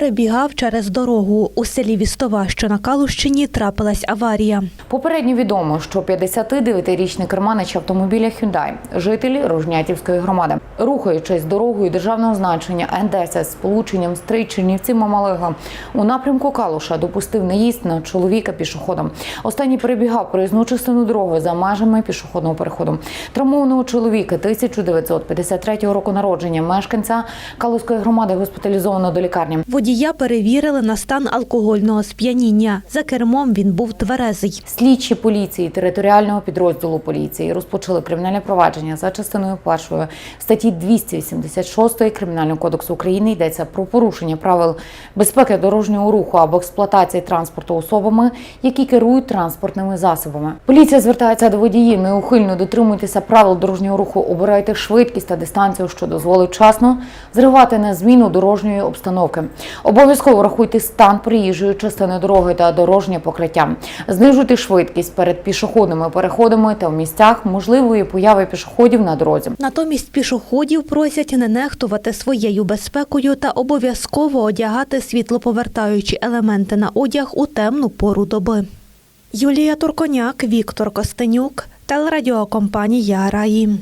перебігав через дорогу. У селі Вістова, що на Калущині, трапилась аварія. Попередньо відомо, що 59-річний керманич автомобіля Hyundai, житель Рожнятівської громади, рухаючись дорогою державного значення Н10 з полученням Стрий Чернівці Мамалига у напрямку Калуша допустив наїзд на чоловіка пішоходом. Останній перебігав проїзну частину дороги за межами пішохідного переходу. Травмованого чоловіка 1953 року народження мешканця Калузької громади госпіталізовано до лікарні. Водія перевірили на стан алкогольного сп'яніння. За кермом він був тверезий. Слідчі поліції територіального підрозділу поліції розпочали кримінальне провадження за частиною першої статті 286 Кримінального кодексу України йдеться про порушення правил безпеки дорожнього руху або експлуатації транспорту особами, які керують транспортними засобами. Поліція звертається до водіїв неухильно дотримуйтеся правил дорожнього руху, обирайте швидкість та дистанцію, що дозволить вчасно зривати на зміну дорожньої обстановки. Обов'язково рахуйте стан приїжджої частини дороги та дорожнє покриття. Знижуйте швидкість перед пішохідними переходами та в місцях можливої появи пішоходів на дорозі. Натомість пішоходів просять не нехтувати своєю безпекою та обов'язково одягати світлоповертаючі елементи на одяг у темну пору доби. Юлія Турконяк, Віктор Костенюк, телерадіокомпанія Раї.